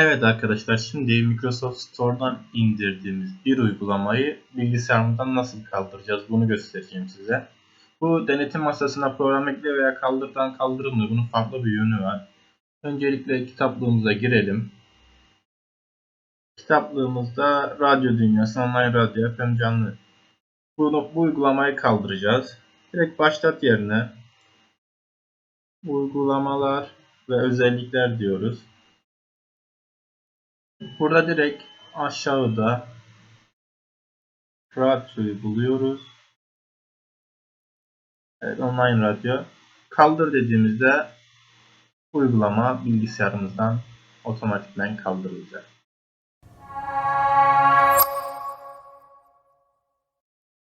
Evet arkadaşlar şimdi Microsoft Store'dan indirdiğimiz bir uygulamayı bilgisayarımızdan nasıl kaldıracağız bunu göstereceğim size. Bu denetim masasına program ekle veya kaldırdan kaldırılmıyor. Bunun farklı bir yönü var. Öncelikle kitaplığımıza girelim. Kitaplığımızda Radyo Dünyası, Online Radyo, FM Canlı. Bunu, bu uygulamayı kaldıracağız. Direkt başlat yerine uygulamalar ve özellikler diyoruz. Burada direkt aşağıda radyoyu buluyoruz. Evet, online radyo. Kaldır dediğimizde uygulama bilgisayarımızdan otomatikten kaldırılacak.